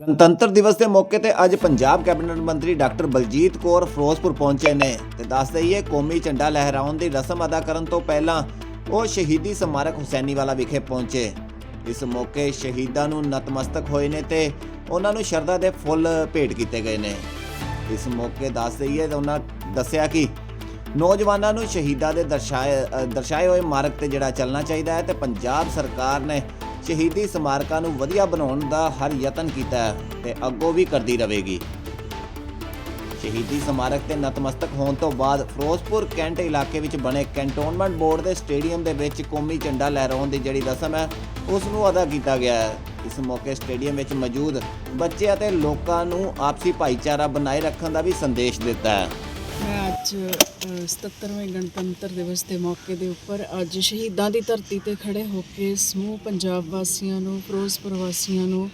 ਗਣਤੰਤਰ ਦਿਵਸ ਦੇ ਮੌਕੇ ਤੇ ਅੱਜ ਪੰਜਾਬ ਕੈਬਨਿਟ ਮੰਤਰੀ ਡਾਕਟਰ ਬਲਜੀਤ ਕੌਰ ਫਿਰੋਜ਼ਪੁਰ ਪਹੁੰਚੇ ਨੇ ਤੇ ਦੱਸ ਦਈਏ, ਕੌਮੀ ਝੰਡਾ ਲਹਿਰਾਉਣ ਦੀ ਰਸਮ ਅਦਾ ਕਰਨ ਤੋਂ ਪਹਿਲਾਂ ਉਹ ਸ਼ਹੀਦੀ ਸਮਾਰਕ ਹੁਸੈਨੀਵਾਲਾ ਵਿਖੇ ਪਹੁੰਚੇ। ਇਸ ਮੌਕੇ ਸ਼ਹੀਦਾਂ ਨੂੰ ਨਤਮਸਤਕ ਹੋਏ ਨੇ ਤੇ ਉਹਨਾਂ ਨੂੰ ਸ਼ਰਧਾ ਦੇ ਫੁੱਲ ਭੇਟ ਕੀਤੇ ਗਏ ਨੇ। ਇਸ ਮੌਕੇ ਦੱਸ ਦਈਏ ਤਾਂ ਉਹਨਾਂ ਦੱਸਿਆ ਕਿ ਨੌਜਵਾਨਾਂ ਨੂੰ ਸ਼ਹੀਦਾਂ ਦੇ ਦਰਸਾਏ ਦਰਸਾਏ ਹੋਏ ਮਾਰਗ ਤੇ ਜਿਹੜਾ ਚੱਲਣਾ ਚਾਹੀਦਾ ਹੈ ਤੇ ਪੰਜਾਬ ਸਰਕਾਰ ਨੇ ਸ਼ਹੀਦੀ ਸਮਾਰਕਾਂ ਨੂੰ ਵਧੀਆ ਬਣਾਉਣ ਦਾ ਹਰ ਯਤਨ ਕੀਤਾ ਹੈ ਤੇ ਅੱਗੋਂ ਵੀ ਕਰਦੀ ਰਹੇਗੀ। ਸ਼ਹੀਦੀ ਸਮਾਰਕ ਤੇ ਨਤਮਸਤਕ ਹੋਣ ਤੋਂ ਬਾਅਦ ਫਿਰੋਜ਼ਪੁਰ ਕੈਂਟ ਇਲਾਕੇ ਵਿੱਚ ਬਣੇ ਕੈਂਟੋਨਮੈਂਟ ਬੋਰਡ ਦੇ ਸਟੇਡੀਅਮ ਦੇ ਵਿੱਚ ਕੌਮੀ ਝੰਡਾ ਲਹਿਰਾਉਣ ਦੀ ਜਿਹੜੀ ਰਸਮ ਹੈ, ਉਸ ਨੂੰ ਅਦਾ ਕੀਤਾ ਗਿਆ ਹੈ। ਇਸ ਮੌਕੇ ਸਟੇਡੀਅਮ ਵਿੱਚ ਮੌਜੂਦ ਬੱਚੇ ਅਤੇ ਲੋਕਾਂ ਨੂੰ ਆਪਸੀ ਭਾਈਚਾਰਾ ਬਣਾਏ ਰੱਖਣ ਦਾ ਵੀ ਸੰਦੇਸ਼ ਦਿੱਤਾ ਹੈ। ਮੈਂ ਅੱਜ ਅ, 77ਵੇਂ ਗਣਤੰਤਰ ਦਿਵਸ ਦੇ ਮੌਕੇ ਦੇ ਉੱਪਰ ਅੱਜ ਸ਼ਹੀਦਾਂ ਦੀ ਧਰਤੀ ਤੇ ਖੜੇ ਹੋ ਕੇ ਸਮੂਹ ਪੰਜਾਬ ਵਾਸੀਆਂ ਨੂੰ ਫਿਰੋਜ਼ਪੁਰ ਵਾਸੀਆਂ ਨੂੰ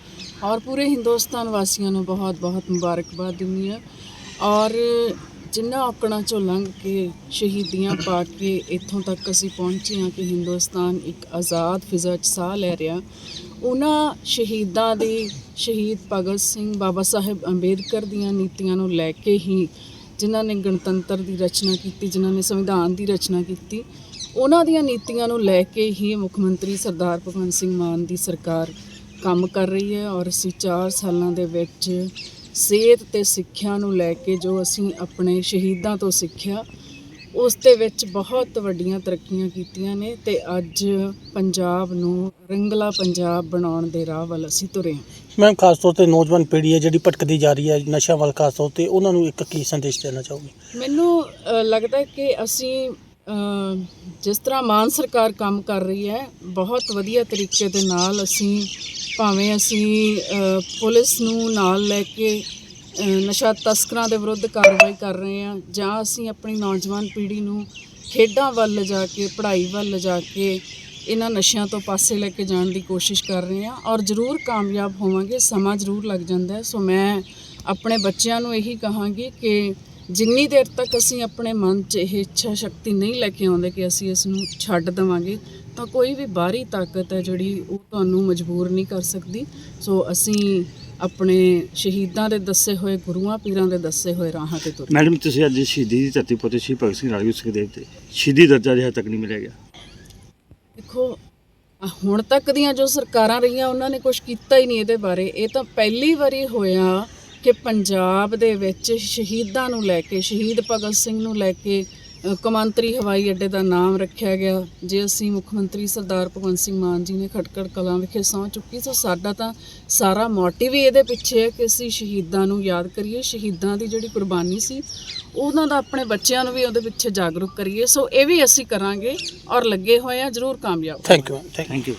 ਔਰ ਪੂਰੇ ਹਿੰਦੁਸਤਾਨ ਵਾਸੀਆਂ ਨੂੰ ਬਹੁਤ-ਬਹੁਤ ਮੁਬਾਰਕਬਾਦ ਦਿੰਦੀ ਹਾਂ। ਔਰ ਜਿੰਨਾ ਔਕੜਾਂ ਚੋਂ ਲੰਘ ਕੇ ਸ਼ਹੀਦੀਆਂ ਪਾ ਕੇ ਇੱਥੋਂ ਤੱਕ ਅਸੀਂ ਪਹੁੰਚੇ ਹਾਂ ਕਿ ਹਿੰਦੁਸਤਾਨ ਇੱਕ ਆਜ਼ਾਦ ਫਿਜ਼ਾ 'ਚ ਸਾਹ ਲੈ ਰਿਹਾ। ਉਹਨਾਂ ਸ਼ਹੀਦਾਂ ਦੀ ਸ਼ਹੀਦ ਭਗਤ ਸਿੰਘ ਬਾਬਾ ਸਾਹਿਬ ਅੰਬੇਦਕਰ ਦੀਆਂ ਨੀਤੀਆਂ ਨੂੰ ਲੈ ਕੇ ਹੀ ਜਿਨ੍ਹਾਂ ਨੇ ਗਣਤੰਤਰ ਦੀ ਰਚਨਾ ਕੀਤੀ, ਜਿਨ੍ਹਾਂ ਨੇ ਸੰਵਿਧਾਨ ਦੀ ਰਚਨਾ ਕੀਤੀ, ਉਹਨਾਂ ਦੀਆਂ ਨੀਤੀਆਂ ਨੂੰ ਲੈ ਕੇ ਹੀ ਮੁੱਖ ਮੰਤਰੀ ਸਰਦਾਰ ਭਗਵੰਤ ਸਿੰਘ ਮਾਨ ਦੀ ਸਰਕਾਰ ਕੰਮ ਕਰ ਰਹੀ ਹੈ ਔਰ ਅਸੀਂ 4 ਸਾਲਾਂ ਦੇ ਵਿੱਚ ਸਿਹਤ ਤੇ ਸਿੱਖਿਆ ਨੂੰ ਲੈ ਕੇ ਜੋ ਅਸੀਂ ਆਪਣੇ ਸ਼ਹੀਦਾਂ ਤੋਂ ਸਿੱਖਿਆ ਉਸ ਦੇ ਵਿੱਚ ਬਹੁਤ ਵੱਡੀਆਂ ਤਰੱਕੀਆਂ ਕੀਤੀਆਂ ਨੇ ਤੇ ਅੱਜ ਪੰਜਾਬ ਨੂੰ ਰੰਗਲਾ ਪੰਜਾਬ ਬਣਾਉਣ ਦੇ ਰਾਹ ਵੱਲ ਅਸੀਂ ਤੁਰੇ ਹਾਂ। ਮੈਮ ਖਾਸ ਤੌਰ ਤੇ ਨੌਜਵਾਨ ਪੀੜ੍ਹੀ ਹੈ ਜਿਹੜੀ ਭਟਕਦੀ ਜਾ ਰਹੀ ਹੈ ਨਸ਼ਾ ਵੱਲ ਖਾਸ ਤੌਰ ਤੇ ਉਹਨਾਂ ਨੂੰ ਇੱਕ ਕੀ ਸੰਦੇਸ਼ ਦੇਣਾ ਚਾਹੋਗੇ? ਮੈਨੂੰ ਲੱਗਦਾ ਕਿ ਅਸੀਂ ਜਿਸ ਤਰ੍ਹਾਂ ਮਾਨ ਸਰਕਾਰ ਕੰਮ ਕਰ ਰਹੀ ਹੈ ਬਹੁਤ ਵਧੀਆ ਤਰੀਕੇ ਦੇ ਨਾਲ ਅਸੀਂ ਭਾਵੇਂ ਅਸੀਂ ਪੁਲਿਸ ਨੂੰ ਨਾਲ ਲੈ ਕੇ ਨਸ਼ਾ ਤਸਕਰਾਂ ਦੇ ਵਿਰੁੱਧ ਕਾਰਵਾਈ ਕਰ ਰਹੇ ਹਾਂ ਜਾਂ ਅਸੀਂ ਆਪਣੀ ਨੌਜਵਾਨ ਪੀੜ੍ਹੀ ਨੂੰ ਖੇਡਾਂ ਵੱਲ ਲਿਜਾ ਕੇ, ਪੜ੍ਹਾਈ ਵੱਲ ਲਿਜਾ ਕੇ ਇਹਨਾਂ ਨਸ਼ਿਆਂ ਤੋਂ ਪਾਸੇ ਲੈ ਕੇ ਜਾਣ ਦੀ ਕੋਸ਼ਿਸ਼ ਕਰ ਰਹੇ ਹਾਂ ਔਰ ਜ਼ਰੂਰ ਕਾਮਯਾਬ ਹੋਵਾਂਗੇ, ਸਮਾਂ ਜ਼ਰੂਰ ਲੱਗ ਜਾਂਦਾ ਸੋ ਮੈਂ ਆਪਣੇ ਬੱਚਿਆਂ ਨੂੰ ਇਹੀ ਕਹਾਂਗੀ ਕਿ ਜਿੰਨੀ ਦੇਰ ਤੱਕ ਅਸੀਂ ਆਪਣੇ ਮਨ 'ਚ ਇਹ ਇੱਛਾ ਸ਼ਕਤੀ ਨਹੀਂ ਲੈ ਕੇ ਆਉਂਦੇ ਕਿ ਅਸੀਂ ਇਸ ਨੂੰ ਛੱਡ ਦੇਵਾਂਗੇ, ਤਾਂ ਕੋਈ ਵੀ ਬਾਹਰੀ ਤਾਕਤ ਹੈ ਜਿਹੜੀ ਉਹ ਤੁਹਾਨੂੰ ਮਜਬੂਰ ਨਹੀਂ ਕਰ ਸਕਦੀ। ਸੋ ਅਸੀਂ ਆਪਣੇ ਸ਼ਹੀਦਾਂ ਦੇ ਦੱਸੇ ਹੋਏ ਗੁਰੂਆਂ ਪੀਰਾਂ ਦੇ ਦੱਸੇ ਹੋਏ ਰਾਹਾਂ ਤੇ ਤੁਰ। ਮੈਡਮ ਤੁਸੀਂ ਅੱਜ ਸ਼ਹੀਦੀ ਦੀ ਧਰਤੀ ਪੋਤੇ ਸ਼ਹੀਦ ਭਗਤ ਸਿੰਘ ਰਾਜਗੁਰੂ ਸੁਖਦੇਵ ਤੇ ਸ਼ਹੀਦੀ ਦਰਜਾ ਅਜੇ ਤੱਕ ਨਹੀਂ ਮਿਲਿਆ ਗਿਆ। ਦੇਖੋ ਹੁਣ ਤੱਕ ਦੀਆਂ ਜੋ ਸਰਕਾਰਾਂ ਰਹੀਆਂ ਉਹਨਾਂ ਨੇ ਕੁਝ ਕੀਤਾ ਹੀ ਨਹੀਂ ਇਹਦੇ ਬਾਰੇ। ਇਹ ਤਾਂ ਪਹਿਲੀ ਵਾਰੀ ਹੋਇਆ ਕਿ ਪੰਜਾਬ ਦੇ ਵਿੱਚ ਸ਼ਹੀਦਾਂ ਨੂੰ ਲੈ ਕੇ ਸ਼ਹੀਦ ਭਗਤ ਸਿੰਘ ਨੂੰ ਲੈ ਕੇ ਕੌਮਾਂਤਰੀ ਹਵਾਈ ਅੱਡੇ ਦਾ ਨਾਮ ਰੱਖਿਆ ਗਿਆ। ਜੇ ਅਸੀਂ ਮੁੱਖ ਮੰਤਰੀ ਸਰਦਾਰ ਭਗਵੰਤ ਸਿੰਘ ਮਾਨ ਜੀ ਨੇ ਖਟਕੜ ਕਲਾਂ ਵਿਖੇ ਸਹੁੰ ਚੁੱਕੀ ਸੋ ਸਾਡਾ ਤਾਂ ਸਾਰਾ ਮੋਟਿਵ ਹੀ ਇਹਦੇ ਪਿੱਛੇ ਹੈ ਕਿ ਅਸੀਂ ਸ਼ਹੀਦਾਂ ਨੂੰ ਯਾਦ ਕਰੀਏ। ਸ਼ਹੀਦਾਂ ਦੀ ਜਿਹੜੀ ਕੁਰਬਾਨੀ ਸੀ ਉਹਨਾਂ ਦਾ ਆਪਣੇ ਬੱਚਿਆਂ ਨੂੰ ਵੀ ਉਹਦੇ ਪਿੱਛੇ ਜਾਗਰੂਕ ਕਰੀਏ। ਸੋ ਇਹ ਵੀ ਅਸੀਂ ਕਰਾਂਗੇ ਔਰ ਲੱਗੇ ਹੋਏ ਆ ਜ਼ਰੂਰ ਕਾਮਯਾਬ ਥੈਂਕ ਯੂ ਥੈਂਕ ਯੂ